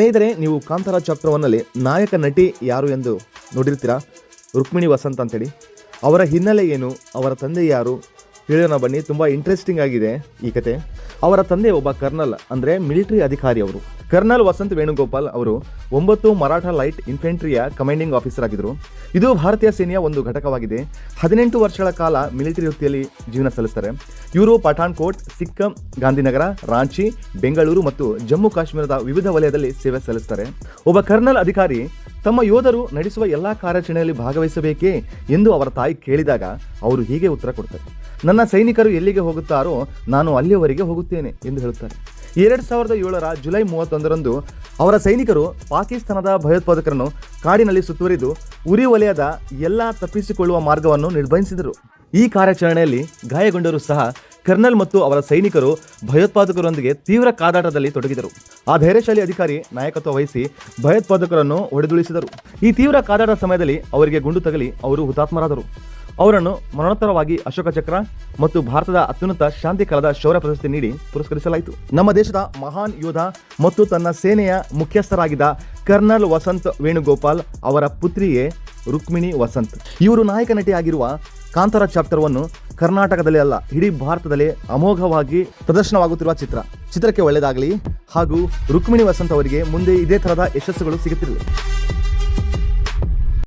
ಸ್ನೇಹಿತರೆ, ನೀವು ಕಾಂತಾರ ಚಾಪ್ಟರ್ ಒನ್ನಲ್ಲಿ ನಾಯಕ ನಟಿ ಯಾರು ಎಂದು ನೋಡಿರ್ತೀರಾ? ರುಕ್ಮಿಣಿ ವಸಂತ್ ಅಂತೇಳಿ. ಅವರ ಹಿನ್ನೆಲೆ ಏನು? ಅವರ ತಂದೆ ಯಾರು? ಹೇಳೋಣ ಬನ್ನಿ, ತುಂಬ ಇಂಟ್ರೆಸ್ಟಿಂಗ್ ಆಗಿದೆ ಈ ಕತೆ. ಅವರ ತಂದೆ ಒಬ್ಬ ಕರ್ನಲ್, ಅಂದರೆ ಮಿಲಿಟರಿ ಅಧಿಕಾರಿ ಅವರು. ಕರ್ನಲ್ ವಸಂತ್ ವೇಣುಗೋಪಾಲ್ ಅವರು ಒಂಬತ್ತು ಮರಾಠ ಲೈಟ್ ಇನ್ಫೆಂಟ್ರಿಯ ಕಮಾಂಡಿಂಗ್ ಆಫೀಸರ್ ಆಗಿದ್ದರು. ಇದು ಭಾರತೀಯ ಸೇನೆಯ ಒಂದು ಘಟಕವಾಗಿದೆ. ಹದಿನೆಂಟು ವರ್ಷಗಳ ಕಾಲ ಮಿಲಿಟರಿ ವೃತ್ತಿಯಲ್ಲಿ ಜೀವನ ಸಲ್ಲಿಸ್ತಾರೆ. ಇವರು ಪಠಾಣ್ಕೋಟ್, ಸಿಕ್ಕಂ, ಗಾಂಧಿನಗರ, ರಾಂಚಿ, ಬೆಂಗಳೂರು ಮತ್ತು ಜಮ್ಮು ಕಾಶ್ಮೀರದ ವಿವಿಧ ವಲಯದಲ್ಲಿ ಸೇವೆ ಸಲ್ಲಿಸ್ತಾರೆ. ಒಬ್ಬ ಕರ್ನಲ್ ಅಧಿಕಾರಿ ತಮ್ಮ ಯೋಧರು ನಡೆಸುವ ಎಲ್ಲಾ ಕಾರ್ಯಾಚರಣೆಯಲ್ಲಿ ಭಾಗವಹಿಸಬೇಕೇ ಎಂದು ಅವರ ತಾಯಿ ಕೇಳಿದಾಗ ಅವರು ಹೀಗೆ ಉತ್ತರ ಕೊಡ್ತಾರೆ. ನನ್ನ ಸೈನಿಕರು ಎಲ್ಲಿಗೆ ಹೋಗುತ್ತಾರೋ ನಾನು ಅಲ್ಲಿಯವರೆಗೆ ಹೋಗುತ್ತೇನೆ ಎಂದು ಹೇಳುತ್ತಾರೆ. ಎರಡು ಸಾವಿರದ ಏಳರ ಜುಲೈ ಮೂವತ್ತೊಂದರಂದು ಅವರ ಸೈನಿಕರು ಪಾಕಿಸ್ತಾನದ ಭಯೋತ್ಪಾದಕರನ್ನು ಕಾಡಿನಲ್ಲಿ ಸುತ್ತುವರಿದು ಉರಿ ವಲಯದ ಎಲ್ಲ ತಪ್ಪಿಸಿಕೊಳ್ಳುವ ಮಾರ್ಗವನ್ನು ನಿರ್ಬಂಧಿಸಿದರು. ಈ ಕಾರ್ಯಾಚರಣೆಯಲ್ಲಿ ಗಾಯಗೊಂಡರೂ ಸಹ ಕರ್ನಲ್ ಮತ್ತು ಅವರ ಸೈನಿಕರು ಭಯೋತ್ಪಾದಕರೊಂದಿಗೆ ತೀವ್ರ ಕಾದಾಟದಲ್ಲಿ ತೊಡಗಿದರು. ಆ ಧೈರ್ಯಶಾಲಿ ಅಧಿಕಾರಿ ನಾಯಕತ್ವ ವಹಿಸಿ ಭಯೋತ್ಪಾದಕರನ್ನು ಹೊಡೆದುಳಿಸಿದರು ಈ ತೀವ್ರ ಕಾದಾಟ ಸಮಯದಲ್ಲಿ ಅವರಿಗೆ ಗುಂಡು ತಗಲಿ ಅವರು ಹುತಾತ್ಮರಾದರು. ಅವರನ್ನು ಮರಣೋತ್ತರವಾಗಿ ಅಶೋಕ ಚಕ್ರ ಮತ್ತು ಭಾರತದ ಅತ್ಯುನ್ನತ ಶಾಂತಿ ಕಾಲದ ಶೌರ್ಯ ಪ್ರಶಸ್ತಿ ನೀಡಿ ಪುರಸ್ಕರಿಸಲಾಯಿತು. ನಮ್ಮ ದೇಶದ ಮಹಾನ್ ಯೋಧ ಮತ್ತು ತನ್ನ ಸೇನೆಯ ಮುಖ್ಯಸ್ಥರಾಗಿದ್ದ ಕರ್ನಲ್ ವಸಂತ್ ವೇಣುಗೋಪಾಲ್ ಅವರ ಪುತ್ರಿಯೇ ರುಕ್ಮಿಣಿ ವಸಂತ್. ಇವರು ನಾಯಕ ನಟಿಯಾಗಿರುವ ಕಾಂತಾರ ಚಾಪ್ಟರ್ ಅನ್ನು ಕರ್ನಾಟಕದಲ್ಲಿ ಅಲ್ಲ, ಇಡೀ ಭಾರತದಲ್ಲಿ ಅಮೋಘವಾಗಿ ಪ್ರದರ್ಶನವಾಗುತ್ತಿರುವ ಚಿತ್ರ. ಚಿತ್ರಕ್ಕೆ ಒಳ್ಳೆಯದಾಗಲಿ ಹಾಗೂ ರುಕ್ಮಿಣಿ ವಸಂತ್ ಅವರಿಗೆ ಮುಂದೆ ಇದೇ ತರಹದ ಯಶಸ್ಸುಗಳು ಸಿಗುತ್ತಿರಲಿ.